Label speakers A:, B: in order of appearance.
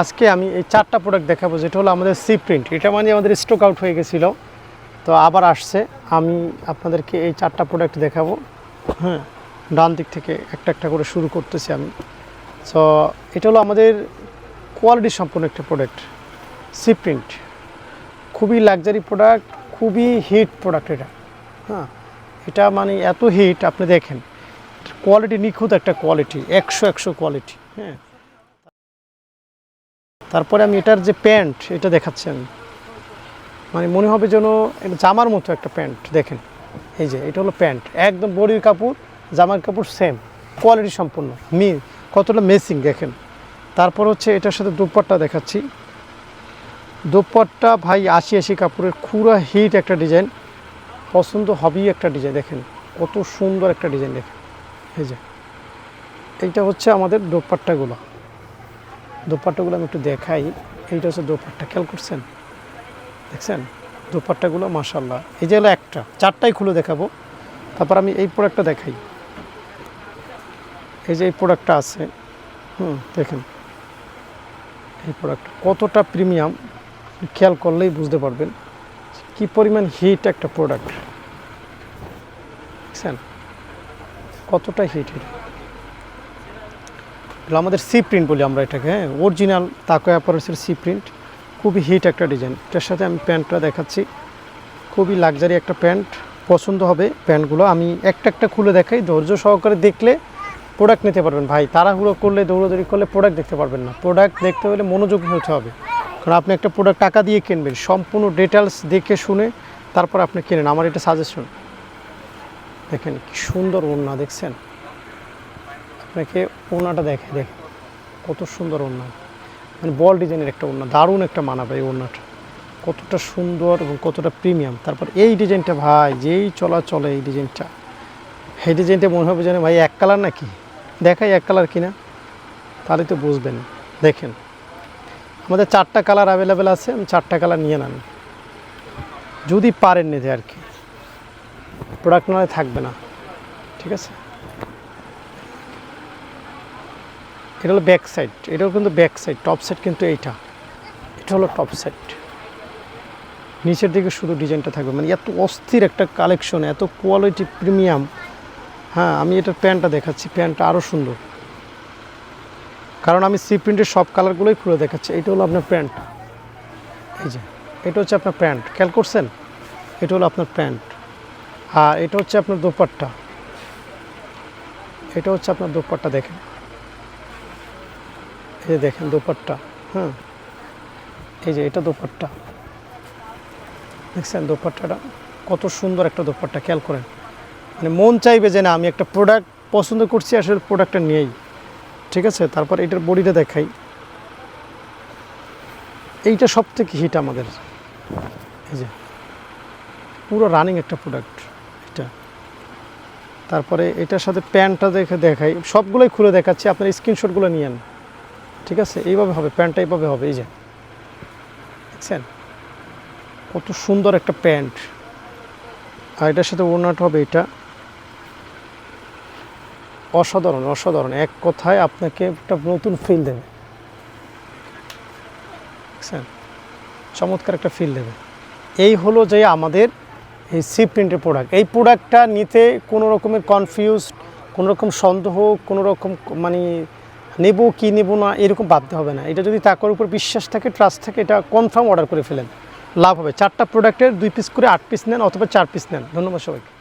A: আজকে আমি এই চারটা প্রোডাক্ট দেখাবো, যেটা হলো আমাদের সি প্রিন্ট এটা মানে আমাদের স্টক আউট হয়ে গেছিল। তো আবার আসছে, আমি আপনাদেরকে এই চারটা প্রোডাক্ট দেখাবো। হ্যাঁ ডান দিক থেকে একটা একটা করে শুরু করতেছি আমি। সো এটা হলো আমাদের কোয়ালিটি সম্পন্ন একটা প্রোডাক্ট সি প্রিন্ট খুবই লাক্সারি প্রোডাক্ট খুবই হিট প্রোডাক্ট এটা। হ্যাঁ এটা মানে এত হিট আপনি দেখেন। কোয়ালিটি নিখুঁত একটা কোয়ালিটি একশো একশো কোয়ালিটি হ্যাঁ। তারপরে আমি এটার যে প্যান্ট, এটা দেখাচ্ছি আমি। মানে মনে হবে যেন জামার মতো একটা প্যান্ট, দেখেন। এই যে, এটা হলো প্যান্ট। একদম বডির কাপড়, জামার কাপড় সেম কোয়ালিটি সম্পূর্ণ। মি, কতটা মেসিং দেখেন। তারপর হচ্ছে এটার সাথে দুপাট্টা দেখাচ্ছি। দুপাট্টা ভাই আশি আশি কাপড়ের খুরা হিট একটা ডিজাইন পছন্দ হবেই একটা ডিজাইন দেখেন। কত সুন্দর একটা ডিজাইন দেখেন। এই যে, এইটা হচ্ছে আমাদের দোপাট্টাগুলো। দোপাট্টাগুলো আমি একটু দেখাই। এইটা হচ্ছে দোপাট্টা। খেয়াল করছেন? দেখছেন? দোপাট্টাগুলো মাসাল্লাহ এই যে হলো একটা। চারটাই খুলে দেখাবো। তারপর আমি এই প্রোডাক্টটা দেখাই। এই যে এই প্রোডাক্টটা আছে, হুম, দেখেন। এই প্রোডাক্ট কতটা প্রিমিয়াম খেয়াল করলেই বুঝতে পারবেন কি পরিমাণ হিট একটা প্রোডাক্ট। দেখছেন? কতটা হিট এটা এগুলো আমাদের সি প্রিন্ট বলি আমরা এটাকে। হ্যাঁ অরিজিনাল তাকো অ্যাপারেসের সি প্রিন্ট খুবই হিট একটা ডিজাইন এটার সাথে আমি প্যান্টটা দেখাচ্ছি। খুবই লাক্সারি একটা প্যান্ট। পছন্দ হবে প্যান্টগুলো। আমি একটা একটা খুলে দেখাই। ধৈর্য সহকারে দেখলে প্রোডাক্ট নিতে পারবেন। ভাই, তাড়াহুড়ো করলে, দৌড়াদৌড়ি করলে প্রোডাক্ট দেখতে পারবেন না। প্রোডাক্ট দেখতে হলে মনোযোগী হতে হবে। কারণ আপনি একটা প্রোডাক্ট টাকা দিয়ে কিনবেন। সম্পূর্ণ ডিটেলস দেখে শুনে তারপর আপনি কেনেন। আমার এটা সাজেশন দেখেন কি সুন্দর ওড়না, দেখছেন? আপনাকে ওড়নাটা দেখে দেখেন কত সুন্দর ওড়না। মানে বল ডিজাইনের একটা ওড়না, দারুণ একটা মানাবে এই ওড়নাটা। কতটা সুন্দর এবং কতটা প্রিমিয়াম। তারপর এই ডিজাইনটা ভাই, যেই চলা চলে এই ডিজাইনটা। এই ডিজাইনটা মনে হবে যেন ভাই এক কালার নাকি? দেখাই এক কালার কিনা। তাহলে তো বুঝবেন। দেখেন, আমাদের চারটা কালার অ্যাভেলেবেল আছে, আমি চারটা কালার নিয়ে নেন। যদি পারেন নিতে আর কি। প্রোডাক্ট নয় থাকবে না। ঠিক আছে? এটা হলো ব্যাক সাইড এটাও কিন্তু ব্যাক সাইড টপ সাইড কিন্তু এইটা। এটা হলো টপ সাইড নিচের দিকে শুধু ডিজাইনটা থাকবে মানে এত অস্থির একটা কালেকশন এত কোয়ালিটি প্রিমিয়াম হ্যাঁ আমি এটার প্যান্টটা দেখাচ্ছি, প্যান্টটা আরও সুন্দর। কারণ আমি সি প্রিন্টের সব কালারগুলোই খুলে দেখাচ্ছি, এটা হলো আপনার প্যান্ট। এই যে, এটা হচ্ছে আপনার প্যান্ট, খেয়াল করছেন? এটা হলো আপনার প্যান্ট। আর এটা হচ্ছে আপনার দোপাট্টা। এটা হচ্ছে আপনার দোপাট্টা, দেখেন। এই যে দেখেন দোপাট্টা হ্যাঁ? এই যে এটা দোপাট্টা। দেখছেন দোপাট্টাটা? কত সুন্দর একটা দোপাট্টা, খেয়াল করেন। মানে মন চাইবে যে না, আমি একটা প্রোডাক্ট পছন্দ করছি, আসলে প্রোডাক্টটা নিয়েই। ঠিক আছে? তারপর এটার বডিটা দেখাই। এইটা সব থেকে হিট আমাদের। এই যে, পুরো রানিং একটা প্রোডাক্ট এটা। তারপরে এটার সাথে প্যান্টটা দেখে দেখাই। সবগুলোই খুলে দেখাচ্ছি, আপনার স্ক্রিনশটগুলো নিয়ে নিয়েন। ঠিক আছে? এইভাবে হবে, প্যান্টটা এইভাবে হবে, এই যে। দেখছেন? কত সুন্দর একটা প্যান্ট। আর এটার সাথে ওড়নাটা হবে এটা। অসাধারণ অসাধারণ। এক কথায় আপনাকে একটা নতুন ফিল দেবে। দেখছেন? চমৎকার একটা ফিল দেবে। এই হলো যে আমাদের এই সি প্রিন্টের প্রোডাক্ট এই প্রোডাক্টটা নিতে কোনো রকমের কনফিউজ কোনো রকম সন্দেহ, কোনো রকম মানে নেব, কি নেব না, এরকম ভাবতে হবে না। এটা যদি তাকর উপর বিশ্বাস থাকে ট্রাস্ট থাকে, এটা কনফার্ম অর্ডার করে ফেলেন। লাভ হবে। চারটা প্রোডাক্টের দুই পিস করে আট পিস নেন, অথবা চার পিস নেন। ধন্যবাদ সবাইকে।